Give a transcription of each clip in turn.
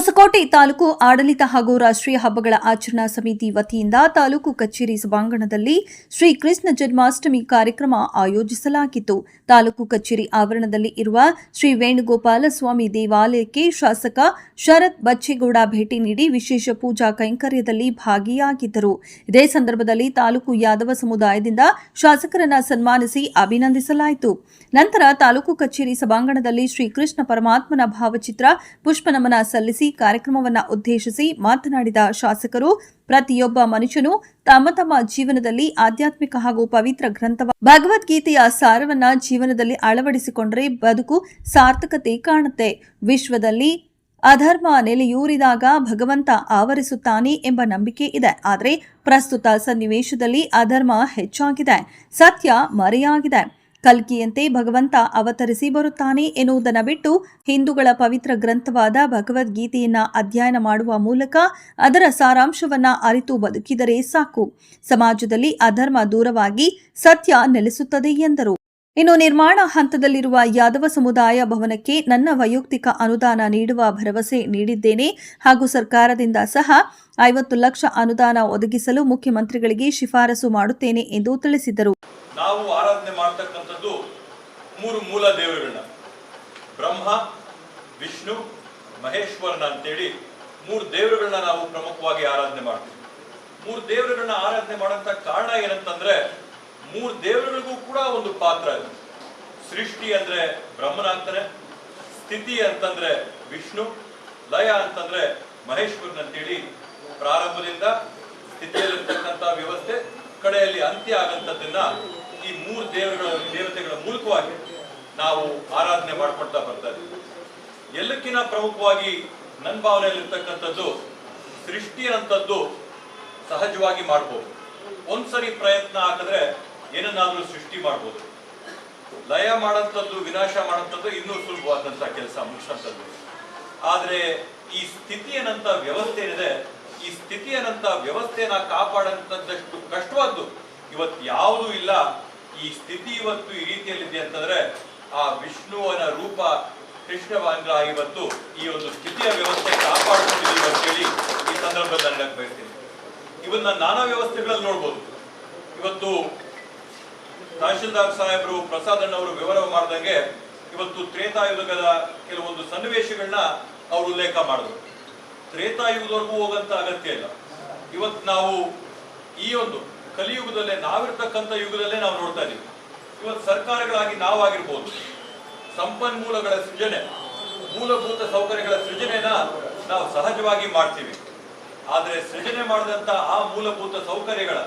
ಹೊಸಕೋಟೆ ತಾಲೂಕು ಆಡಳಿತ ಹಾಗೂ ರಾಷ್ಟ್ರೀಯ ಹಬ್ಬಗಳ ಆಚರಣಾ ಸಮಿತಿ ವತಿಯಿಂದ ತಾಲೂಕು ಕಚೇರಿ ಸಭಾಂಗಣದಲ್ಲಿ ಶ್ರೀ ಕೃಷ್ಣ ಜನ್ಮಾಷ್ಟಮಿ ಕಾರ್ಯಕ್ರಮ ಆಯೋಜಿಸಲಾಗಿತ್ತು. ತಾಲೂಕು ಕಚೇರಿ ಆವರಣದಲ್ಲಿ ಇರುವ ಶ್ರೀ ವೇಣುಗೋಪಾಲ ಸ್ವಾಮಿ ದೇವಾಲಯಕ್ಕೆ ಶಾಸಕ ಶರತ್ ಬಚ್ಚೇಗೌಡ ಭೇಟಿ ನೀಡಿ ವಿಶೇಷ ಪೂಜಾ ಕೈಂಕರ್ಯದಲ್ಲಿ ಭಾಗಿಯಾಗಿದ್ದರು. ಇದೇ ಸಂದರ್ಭದಲ್ಲಿ ತಾಲೂಕು ಯಾದವ ಸಮುದಾಯದಿಂದ ಶಾಸಕರನ್ನು ಸನ್ಮಾನಿಸಿ ಅಭಿನಂದಿಸಲಾಯಿತು. ನಂತರ ತಾಲೂಕು ಕಚೇರಿ ಸಭಾಂಗಣದಲ್ಲಿ ಶ್ರೀಕೃಷ್ಣ ಪರಮಾತ್ಮನ ಭಾವಚಿತ್ರ ಪುಷ್ಪನಮನ ಸಲ್ಲಿಸಿ ಕಾರ್ಯಕ್ರಮವನ್ನ ಉದ್ದೇಶಿಸಿ ಮಾತನಾಡಿದ ಶಾಸಕರು, ಪ್ರತಿಯೊಬ್ಬ ಮನುಷ್ಯನು ತಮ್ಮ ತಮ್ಮ ಜೀವನದಲ್ಲಿ ಆಧ್ಯಾತ್ಮಿಕ ಹಾಗೂ ಪವಿತ್ರ ಗ್ರಂಥ ಭಗವದ್ಗೀತೆಯ ಸಾರವನ್ನ ಜೀವನದಲ್ಲಿ ಅಳವಡಿಸಿಕೊಂಡರೆ ಬದುಕು ಸಾರ್ಥಕತೆ ಕಾಣುತ್ತೆ. ವಿಶ್ವದಲ್ಲಿ ಅಧರ್ಮ ನೆಲೆಯೂರಿದಾಗ ಭಗವಂತ ಆವರಿಸುತ್ತಾನೆ ಎಂಬ ನಂಬಿಕೆ ಇದೆ. ಆದರೆ ಪ್ರಸ್ತುತ ಸನ್ನಿವೇಶದಲ್ಲಿ ಅಧರ್ಮ ಹೆಚ್ಚಾಗಿದೆ. ಸತ್ಯ ಮರೆಯಾಗಿದೆ. ಕಲ್ಕಿಯಂತೆ ಭಗವಂತ ಅವತರಿಸಿ ಬರುತ್ತಾನೆ ಎನ್ನುವುದನ್ನು ಬಿಟ್ಟು ಹಿಂದೂಗಳ ಪವಿತ್ರ ಗ್ರಂಥವಾದ ಭಗವದ್ಗೀತೆಯನ್ನ ಅಧ್ಯಯನ ಮಾಡುವ ಮೂಲಕ ಅದರ ಸಾರಾಂಶವನ್ನ ಅರಿತು ಬದುಕಿದರೆ ಸಾಕು. ಸಮಾಜದಲ್ಲಿ ಅಧರ್ಮ ದೂರವಾಗಿ ಸತ್ಯ ನೆಲೆಸುತ್ತದೆ ಎಂದರು. ಇನ್ನು ನಿರ್ಮಾಣ ಹಂತದಲ್ಲಿರುವ ಯಾದವ ಸಮುದಾಯ ಭವನಕ್ಕೆ ನನ್ನ ವೈಯಕ್ತಿಕ ಅನುದಾನ ನೀಡುವ ಭರವಸೆ ನೀಡಿದ್ದೇನೆ. ಹಾಗೂ ಸರ್ಕಾರದಿಂದ ಸಹ ಐವತ್ತು ಲಕ್ಷ ಅನುದಾನ ಒದಗಿಸಲು ಮುಖ್ಯಮಂತ್ರಿಗಳಿಗೆ ಶಿಫಾರಸು ಮಾಡುತ್ತೇನೆ ಎಂದು ತಿಳಿಸಿದರು. ನಾವು ಆರಾಧನೆ ಮೂರು ಮೂಲ ದೇವರುಗಳನ್ನ. ಬ್ರಹ್ಮ, ವಿಷ್ಣು, ಮಹೇಶ್ವರನ ಅಂತೇಳಿ ಮೂರು ದೇವರುಗಳನ್ನ ನಾವು ಪ್ರಮುಖವಾಗಿ ಆರಾಧನೆ ಮಾಡ್ತೀವಿ. ಮೂರು ದೇವರುಗಳನ್ನ ಆರಾಧನೆ ಮಾಡೋಂಥ ಕಾರಣ ಏನಂತಂದ್ರೆ ಮೂರು ದೇವರುಗಳಿಗೂ ಕೂಡ ಒಂದು ಪಾತ್ರ ಇದೆ ಸೃಷ್ಟಿ ಅಂದ್ರೆ ಬ್ರಹ್ಮನಾಗ್ತಾನೆ, ಸ್ಥಿತಿ ಅಂತಂದ್ರೆ ವಿಷ್ಣು, ಲಯ ಅಂತಂದ್ರೆ ಮಹೇಶ್ವರನ್ ಅಂತೇಳಿ ಪ್ರಾರಂಭದಿಂದ ಸ್ಥಿತಿಯಲ್ಲಿರ್ತಕ್ಕಂಥ ವ್ಯವಸ್ಥೆ, ಕಡೆಯಲ್ಲಿ ಅಂತ್ಯ ಆಗಂತದ್ದನ್ನ ಈ ಮೂರು ದೇವರುಗಳ ದೇವತೆಗಳ ಮೂಲಕವಾಗಿ ನಾವು ಆರಾಧನೆ ಮಾಡ್ಕೊಳ್ತಾ ಬರ್ತಾ ಇದ್ದೀವಿ. ಎಲ್ಲಕ್ಕಿಂತ ಪ್ರಮುಖವಾಗಿ ನನ್ನ ಭಾವನೆಯಲ್ಲಿರ್ತಕ್ಕಂಥದ್ದು ಸೃಷ್ಟಿ ಅಂತದ್ದು ಸಹಜವಾಗಿ ಮಾಡ್ಬೋದು. ಒಂದ್ಸರಿ ಪ್ರಯತ್ನ ಹಾಕಿದ್ರೆ ಏನನ್ನಾದ್ರೂ ಸೃಷ್ಟಿ ಮಾಡ್ಬೋದು. ಲಯ ಮಾಡೋಂಥದ್ದು ವಿನಾಶ ಮಾಡೋಂಥದ್ದು ಇನ್ನೂ ಸುಲಭವಾದಂಥ ಕೆಲಸ ಮುಗಿಸೋಂಥದ್ದು ಆದರೆ ಈ ಸ್ಥಿತಿ ಏನಂತ ವ್ಯವಸ್ಥೆ ಏನಿದೆ, ಈ ಸ್ಥಿತಿ ಏನಂತ ವ್ಯವಸ್ಥೆನ ಕಾಪಾಡಂಥದ್ದಷ್ಟು ಕಷ್ಟವಾದ್ದು ಇವತ್ತು ಯಾವುದೂ ಇಲ್ಲ. ಈ ಸ್ಥಿತಿ ಇವತ್ತು ಈ ರೀತಿಯಲ್ಲಿದೆ ಅಂತಂದ್ರೆ ಆ ವಿಷ್ಣುವನ ರೂಪ ಕೃಷ್ಣ ಕೃಷ್ಣವಾಂಗ್ರ ಇವತ್ತು ಈ ಒಂದು ಸ್ಥಿತಿಯ ವ್ಯವಸ್ಥೆ ಕಾಪಾಡ್ಕೊಂಡಿರೋದು ಅಂತ ಹೇಳಿ ಈ ಸಂದರ್ಭದಲ್ಲಿ ಹೇಳಕ್ ಬಯಸ್ತೀನಿ. ಇವನ್ನ ನಾನಾ ವ್ಯವಸ್ಥೆಗಳಲ್ಲಿ ನೋಡ್ಬೋದು. ಇವತ್ತು ತಹಶೀಲ್ದಾರ್ ಸಾಹೇಬರು ಪ್ರಸಾದ್ ಅಣ್ಣವರು ವಿವರ ಮಾಡ್ದಂಗೆ ಇವತ್ತು ತ್ರೇತಾಯುಗದ ಕೆಲವೊಂದು ಸನ್ನಿವೇಶಗಳನ್ನ ಅವರು ಉಲ್ಲೇಖ ಮಾಡಿದ್ರು. ತ್ರೇತಾಯುಗದವರೆಗೂ ಹೋಗಂತ ಅಗತ್ಯ ಇಲ್ಲ. ಇವತ್ತು ನಾವು ಈ ಒಂದು ಕಲಿಯುಗದಲ್ಲೇ, ನಾವಿರ್ತಕ್ಕಂಥ ಯುಗದಲ್ಲೇ ನಾವು ನೋಡ್ತಾ ಇದ್ದೀವಿ ಇವತ್ತು ಸರ್ಕಾರಗಳಾಗಿ ನಾವಾಗಿರ್ಬೋದು. ಸಂಪನ್ಮೂಲಗಳ ಸೃಜನೆ, ಮೂಲಭೂತ ಸೌಕರ್ಯಗಳ ಸೃಜನೆನ ನಾವು ಸಹಜವಾಗಿ ಮಾಡ್ತೀವಿ. ಆದರೆ ಸೃಜನೆ ಮಾಡಿದಂಥ ಆ ಮೂಲಭೂತ ಸೌಕರ್ಯಗಳ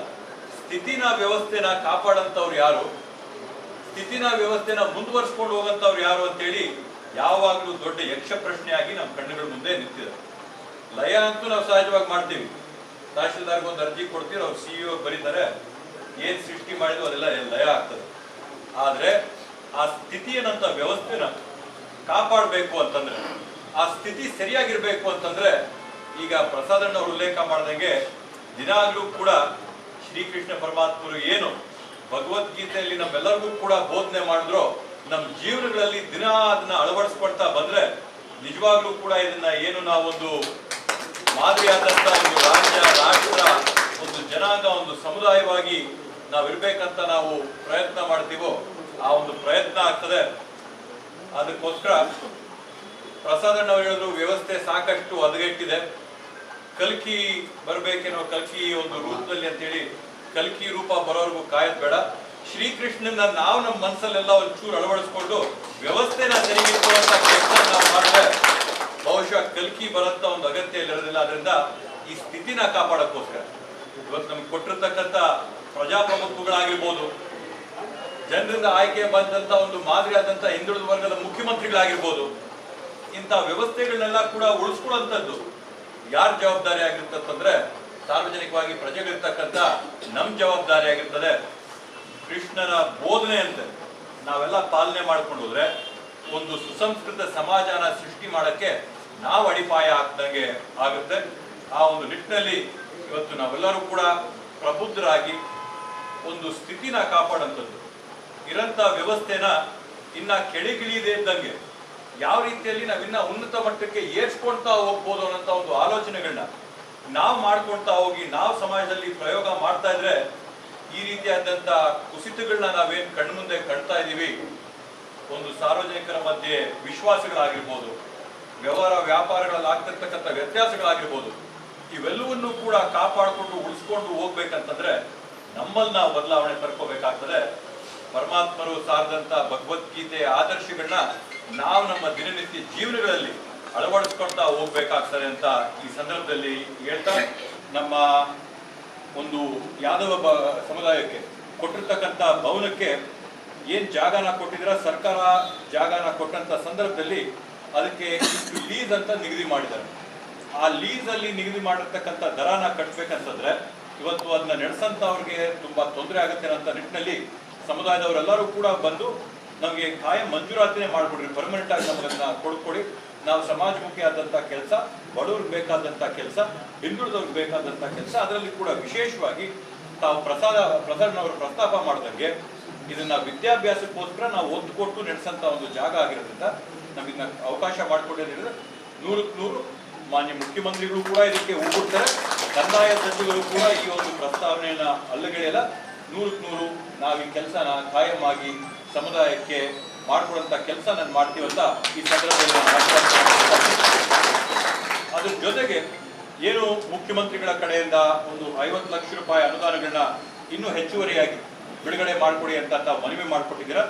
ಸ್ಥಿತಿನ ವ್ಯವಸ್ಥೆನ ಕಾಪಾಡಂಥವ್ರು ಯಾರು? ಸ್ಥಿತಿನ ವ್ಯವಸ್ಥೆನ ಮುಂದುವರ್ಸ್ಕೊಂಡು ಹೋಗಂಥವ್ರು ಯಾರು ಅಂತೇಳಿ ಯಾವಾಗಲೂ ದೊಡ್ಡ ಯಕ್ಷ ಪ್ರಶ್ನೆಯಾಗಿ ನಮ್ಮ ಕಣ್ಣುಗಳ ಮುಂದೆ ನಿಂತಿದೆ. ಲಯ ಅಂತೂ ನಾವು ಸಹಜವಾಗಿ ಮಾಡ್ತೀವಿ. ತಹಶೀಲ್ದಾರ್ಗೆ ಒಂದು ಅರ್ಜಿ ಕೊಡ್ತೀರೋ ಅವ್ರು ಸಿ ಇ ಬರೀತಾರೆ. ಏನ್ ಸೃಷ್ಟಿ ಮಾಡಿದ್ರು ಅದೆಲ್ಲ ಲಯ ಆಗ್ತದೆ. ಆದರೆ ಆ ಸ್ಥಿತಿಯನ್ನಂತ ವ್ಯವಸ್ಥೆನ ಕಾಪಾಡಬೇಕು ಅಂತಂದ್ರೆ, ಆ ಸ್ಥಿತಿ ಸರಿಯಾಗಿರ್ಬೇಕು ಅಂತಂದ್ರೆ, ಈಗ ಪ್ರಸಾದಣ್ಣ ಅವರು ಉಲ್ಲೇಖ ಮಾಡ್ದಂಗೆ ದಿನಾಗ್ಲೂ ಕೂಡ ಶ್ರೀಕೃಷ್ಣ ಪರಮಾತ್ಮರು ಏನು ಭಗವದ್ಗೀತೆಯಲ್ಲಿ ನಮ್ಮೆಲ್ಲರಿಗೂ ಕೂಡ ಬೋಧನೆ ಮಾಡಿದ್ರು ನಮ್ಮ ಜೀವನಗಳಲ್ಲಿ ದಿನ ಅದನ್ನ ಅಳವಡಿಸ್ಕೊಳ್ತಾ ಬಂದ್ರೆ ನಿಜವಾಗ್ಲೂ ಕೂಡ ಇದನ್ನ ಏನು ನಾವೊಂದು ಮಾದರಿಯಾದಂತ ಒಂದು ರಾಜ್ಯ, ರಾಷ್ಟ್ರ, ಒಂದು ಜನಾಂಗ, ಒಂದು ಸಮುದಾಯವಾಗಿ ನಾವಿರ್ಬೇಕಂತ ನಾವು ಪ್ರಯತ್ನ ಮಾಡ್ತೀವೋ, ಆ ಒಂದು ಪ್ರಯತ್ನ ಆಗ್ತದೆ. ಅದಕ್ಕೋಸ್ಕರ ಪ್ರಸಾದಣ್ಣ ನಾವು ಹೇಳಿದ್ರು, ವ್ಯವಸ್ಥೆ ಸಾಕಷ್ಟು ಹದಗೆಟ್ಟಿದೆ. ಕಲ್ಕಿ ಬರ್ಬೇಕೇನೋ ಕಲ್ಕಿ ಒಂದು ರೂಪದಲ್ಲಿ ಅಂತೇಳಿ ಕಲ್ಕಿ ರೂಪ ಬರೋರ್ಗು ಕಾಯೋದ್ ಬೇಡ. ಶ್ರೀಕೃಷ್ಣನ ನಾವು ನಮ್ಮ ಮನಸ್ಸಲ್ಲೆಲ್ಲ ಒಂಚೂರು ಅಳವಡಿಸ್ಕೊಂಡು ವ್ಯವಸ್ಥೆನ ಸರಿಗಿಟ್ಟುವಂತ ಕೆಲಸ ನಾವು ಮಾಡಿದ್ರೆ ಕಲ್ಕಿ ಬರೋಂತ ಒಂದು ಅಗತ್ಯ ಇರೋದಿಲ್ಲ ಅದರಿಂದ ಈ ಸ್ಥಿತಿನ ಕಾಪಾಡಕ್ಕೋಸ್ಕರ. ಇವತ್ತು ನಮ್ಗೆ ಕೊಟ್ಟಿರ್ತಕ್ಕಂಥ ಪ್ರಜಾಪ್ರಭುತ್ವಗಳಾಗಿರ್ಬೋದು, ಜನರಿಂದ ಆಯ್ಕೆ ಬಂದಂತ ಒಂದು ಮಾದರಿಯಾದಂತ ಹಿಂದುಳಿದ ವರ್ಗದ ಮುಖ್ಯಮಂತ್ರಿಗಳಾಗಿರ್ಬೋದು, ಇಂಥ ವ್ಯವಸ್ಥೆಗಳನ್ನೆಲ್ಲ ಕೂಡ ಉಳಿಸ್ಕೊಳ್ಳುವಂಥದ್ದು ಯಾರ ಜವಾಬ್ದಾರಿ ಆಗಿರ್ತಂದ್ರೆ ಸಾರ್ವಜನಿಕವಾಗಿ ಪ್ರಜೆಗಳಿರ್ತಕ್ಕಂಥ ನಮ್ಮ ಜವಾಬ್ದಾರಿ ಆಗಿರ್ತದೆ ಕೃಷ್ಣನ ಬೋಧನೆ ಅಂತ. ನಾವೆಲ್ಲ ಪಾಲನೆ ಮಾಡ್ಕೊಂಡು ಹೋದ್ರೆ ಒಂದು ಸುಸಂಸ್ಕೃತ ಸಮಾಜನ ಸೃಷ್ಟಿ ಮಾಡಕ್ಕೆ ನಾವು ಅಡಿಪಾಯ ಆಗ್ದಂಗೆ ಆಗುತ್ತೆ. ಆ ಒಂದು ನಿಟ್ಟಿನಲ್ಲಿ ಇವತ್ತು ನಾವೆಲ್ಲರೂ ಕೂಡ ಪ್ರಬುದ್ಧರಾಗಿ ಒಂದು ಸ್ಥಿತಿನ ಕಾಪಾಡಂಥದ್ದು. ಇರಂಥ ವ್ಯವಸ್ಥೆನ ಇನ್ನ ಕೆಳಗಿಳಿಯದೆ ಇದ್ದಂಗೆ ಯಾವ ರೀತಿಯಲ್ಲಿ ನಾವಿನ್ನ ಉನ್ನತ ಮಟ್ಟಕ್ಕೆ ಏರ್ಸ್ಕೊಳ್ತಾ ಹೋಗ್ಬೋದು ಅನ್ನೋಂಥ ಒಂದು ಆಲೋಚನೆಗಳನ್ನ ನಾವು ಮಾಡ್ಕೊಳ್ತಾ ಹೋಗಿ ನಾವು ಸಮಾಜದಲ್ಲಿ ಪ್ರಯೋಗ ಮಾಡ್ತಾ ಇದ್ರೆ ಈ ರೀತಿಯಾದಂಥ ಕುಸಿತಗಳನ್ನ ನಾವೇನು ಕಣ್ಮುಂದೆ ಕಾಣ್ತಾ ಇದ್ದೀವಿ ಒಂದು ಸಾರ್ವಜನಿಕರ ಮಧ್ಯೆ ವಿಶ್ವಾಸಗಳಾಗಿರ್ಬೋದು ವ್ಯವಹಾರ ವ್ಯಾಪಾರಗಳಲ್ಲಿ ಆಗ್ತಿರ್ತಕ್ಕಂಥ ವ್ಯತ್ಯಾಸಗಳಾಗಿರ್ಬೋದು, ಇವೆಲ್ಲವನ್ನೂ ಕೂಡ ಕಾಪಾಡಿಕೊಂಡು ಉಳಿಸ್ಕೊಂಡು ಹೋಗ್ಬೇಕಂತಂದ್ರೆ ನಮ್ಮಲ್ಲಿ ನಾವು ಬದಲಾವಣೆ ತರ್ಕೋಬೇಕಾಗ್ತದೆ ಪರಮಾತ್ಮರು ಸಾರದಂತ ಭಗವದ್ಗೀತೆ ಆದರ್ಶಗಳನ್ನ ನಾವು ನಮ್ಮ ದಿನನಿತ್ಯ ಜೀವನಗಳಲ್ಲಿ ಅಳವಡಿಸ್ಕೊಳ್ತಾ ಹೋಗ್ಬೇಕಾಗ್ತದೆ ಅಂತ ಈ ಸಂದರ್ಭದಲ್ಲಿ ಹೇಳ್ತಾ ನಮ್ಮ ಒಂದು ಯಾದವ ಸಮುದಾಯಕ್ಕೆ ಕೊಟ್ಟಿರ್ತಕ್ಕಂಥ ಭವನಕ್ಕೆ ಏನ್ ಜಾಗನ ಕೊಟ್ಟಿದ್ರ ಸರ್ಕಾರ ಜಾಗನ ಕೊಟ್ಟಂತ ಸಂದರ್ಭದಲ್ಲಿ ಅದಕ್ಕೆ ಇಷ್ಟು ಲೀಸ್ ಅಂತ ನಿಗದಿ ಮಾಡಿದ್ದಾರೆ. ಆ ಲೀಸ್ ಅಲ್ಲಿ ನಿಗದಿ ಮಾಡಿರ್ತಕ್ಕಂಥ ದರನ ಕಟ್ಟಬೇಕಂತಂದ್ರೆ ಇವತ್ತು ಅದನ್ನ ನಡೆಸಂತ ಅವ್ರಿಗೆ ತುಂಬಾ ತೊಂದರೆ ಆಗುತ್ತೆ ಅಂತ ನಿಟ್ಟಿನಲ್ಲಿ ಸಮುದಾಯದವರೆಲ್ಲರೂ ಕೂಡ ಬಂದು ನಮಗೆ ಕಾಯಂ ಮಂಜೂರಾತಿನೇ ಮಾಡಿಬಿಡ್ರಿ ಪರ್ಮನೆಂಟ್ ಆಗಿ ನಮಗನ್ನ ಕೊಡ್ಕೊಡಿ. ನಾವು ಸಮಾಜಮುಖಿ ಆದಂತ ಕೆಲಸ, ಬಡವ್ರಿಗೆ ಬೇಕಾದಂತ ಕೆಲಸ, ಹಿಂದುಳಿದವ್ರಿಗೆ ಬೇಕಾದಂತ ಕೆಲಸ, ಅದರಲ್ಲಿ ಕೂಡ ವಿಶೇಷವಾಗಿ ತಾವು ಪ್ರಸಾದ, ಪ್ರಸಾದನವರು ಪ್ರಸ್ತಾಪ ಮಾಡಿದಂಗೆ ಇದನ್ನ ವಿದ್ಯಾಭ್ಯಾಸಕ್ಕೋಸ್ಕರ ನಾವು ಒತ್ತು ಕೊಟ್ಟು ನಡೆಸಂತ ಒಂದು ಜಾಗ ಆಗಿರೋದ್ರಿಂದ ನಮಗೆ ಅವಕಾಶ ಮಾಡಿಕೊಟ್ಟಿದ್ರೆ ನೂರಕ್ಕೆ ನೂರು ಮಾನ್ಯ ಮುಖ್ಯಮಂತ್ರಿಗಳು ಕೂಡ ಇದಕ್ಕೆ ಹೋಗ್ಬಿಡ್ತಾರೆ ಕಂದಾಯ ಸಚಿವರು ಕೂಡ ಈ ಒಂದು ಪ್ರಸ್ತಾವನೆಯನ್ನ ಅಲ್ಲಗೆಳೆಯಲ್ಲ ನೂರಕ್ಕೆ ನೂರು ನಾವು ಈ ಕೆಲಸನ ಕಾಯಮಾಗಿ ಸಮುದಾಯಕ್ಕೆ ಮಾಡಿಕೊಡುವಂಥ ಕೆಲಸ ನಾನು ಮಾಡ್ತೀವಂತ ಈ ಸಂದರ್ಭದಲ್ಲಿ ಅದ್ರ ಜೊತೆಗೆ ಏನು ಮುಖ್ಯಮಂತ್ರಿಗಳ ಕಡೆಯಿಂದ ಒಂದು ಐವತ್ತು ಲಕ್ಷ ರೂಪಾಯಿ ಅನುದಾನಗಳನ್ನ ಇನ್ನೂ ಹೆಚ್ಚುವರಿಯಾಗಿ ಬಿಡುಗಡೆ ಮಾಡಿಕೊಡಿ ಅಂತ ಮನವಿ ಮಾಡಿಕೊಟ್ಟಿದ್ದೀರಾ.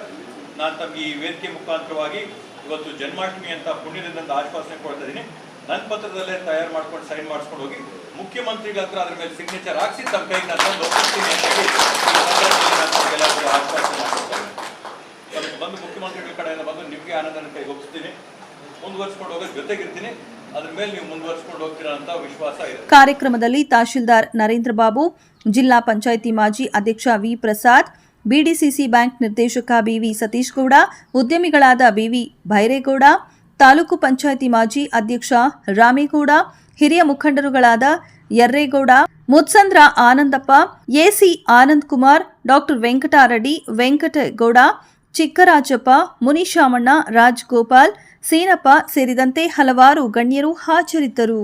ನಾನು ತಮಗೆ ಈ ವೇದಿಕೆ ಮುಖಾಂತರವಾಗಿ ಇವತ್ತು ಜನ್ಮಾಷ್ಟಮಿ ಅಂತ ಪುಣ್ಯದಿಂದ ಆಶ್ವಾಸನೆ ಕೊಡ್ತಾ ಇದ್ದೀನಿ ನನ್ನ ಪತ್ರದಲ್ಲೇ ತಯಾರು ಮಾಡ್ಕೊಂಡು ಸೈನ್ ಮಾಡಿಸ್ಕೊಂಡು ಹೋಗಿ ಮುಖ್ಯಮಂತ್ರಿಗಳ ಹತ್ರ ಅದ್ರ ಮೇಲೆ ಸಿಗ್ನೇಚರ್ ಹಾಕಿಸಿ ತಮ್ಮ ಕೈಗೆ ನಾನು ತಂದು ಒಪ್ಪಿಸ್ತೀನಿ ಅಂತ ಹೇಳಿ ಬಂದು ಮುಖ್ಯಮಂತ್ರಿಗಳ ಕಡೆಯಿಂದ ಬಂದು ನಿಮಗೆ ಆನಂದನ ಕೈಗೆ ಒಪ್ಪಿಸ್ತೀನಿ. ಮುಂದುವರ್ಸ್ಕೊಂಡು ಹೋಗೋ ಜೊತೆಗಿರ್ತೀನಿ. ಕಾರ್ಯಕ್ರಮದಲ್ಲಿ ತಹಶೀಲ್ದಾರ್ ನರೇಂದ್ರ ಬಾಬು, ಜಿಲ್ಲಾ ಪಂಚಾಯಿತಿ ಮಾಜಿ ಅಧ್ಯಕ್ಷ ವಿ ಪ್ರಸಾದ್ ಬಿಡಿಸಿಸಿ ಬ್ಯಾಂಕ್ ನಿರ್ದೇಶಕ ಬಿವಿ ಸತೀಶ್ ಗೌಡ ಉದ್ಯಮಿಗಳಾದ ಬಿವಿ ಭೈರೇಗೌಡ, ತಾಲೂಕು ಪಂಚಾಯಿತಿ ಮಾಜಿ ಅಧ್ಯಕ್ಷ ರಾಮೇಗೌಡ, ಹಿರಿಯ ಮುಖಂಡರುಗಳಾದ Yerregowda, Muthsandra Anandappa, A C Anand Kumar doctor Venkatareddy, Venkatagowda, Chikkarajappa, Munishamanna Raj Gopal Seenappa ಸೇರಿದಂತೆ ಹಲವಾರು ಗಣ್ಯರು ಹಾಜರಿದ್ದರು.